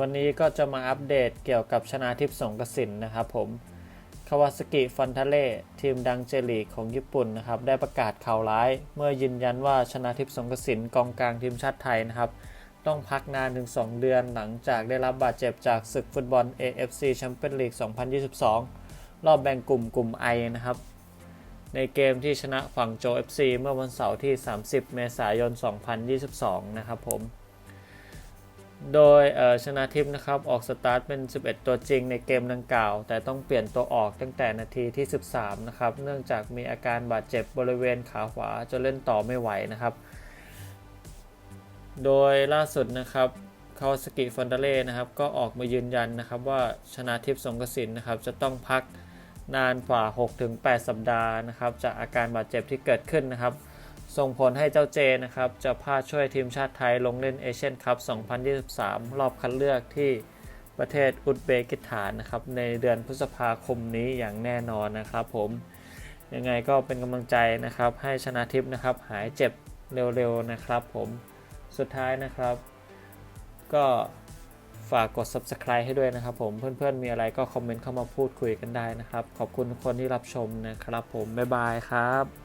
วันนี้ก็จะมาอัปเดตเกี่ยวกับชนาทิพย์สงกสินนะครับผมคาวาสกิฟอนทาเล่ทีมดังเจลีกของญี่ปุ่นนะครับ ได้ประกาศข่าวร้าย เมื่อยืนยันว่าชนาทิพย์สงกสินกองกลางทีมชาติไทยนะครับ ต้องพักนานถึง 2 เดือนหลังจากได้รับบาดเจ็บจากศึกฟุตบอล AFC Champions League 2022 รอบแบ่งกลุ่มกลุ่ม I นะครับ ในเกมที่ชนะฝั่งโจ FC เมื่อวันเสาร์ที่ 30 เมษายน 2022 นะครับผม โดยชนะทิพย์นะครับออกสตาร์ทเป็น 11 ตัวจริงในเกมดังกล่าว แต่ต้องเปลี่ยนตัวออกตั้งแต่นาทีที่ 13 นะครับ เนื่องจากมีอาการบาดเจ็บบริเวณขาขวาจนเล่นต่อไม่ไหวนะครับ โดยล่าสุดนะครับคาวสกิฟอนเดเล่นะครับก็ออกมายืนยันนะครับว่าชนะทิพย์สงกสินนะครับจะต้องพักนานกว่า 6-8 สัปดาห์นะครับจากอาการบาดเจ็บที่เกิดขึ้นนะครับ ส่งผลให้เจ้าเจนะครับ จะพาช่วยทีมชาติไทยลงเล่นเอเชียนคัพ 2023 รอบคัดเลือกที่ประเทศอุซเบกิสถานนะครับ ในเดือนพฤษภาคมนี้อย่างแน่นอนนะครับผม ยังไงก็เป็นกำลังใจนะครับ ให้ชนะทิพย์นะครับ หายเจ็บเร็วๆนะครับผม สุดท้ายนะครับ ก็ฝากกด subscribe ให้ด้วยนะครับผม เพื่อนๆ มีอะไรก็คอมเมนต์เข้ามาพูดคุยกันได้นะครับ ขอบคุณทุกคนที่รับชมนะครับผม บ๊ายบายครับ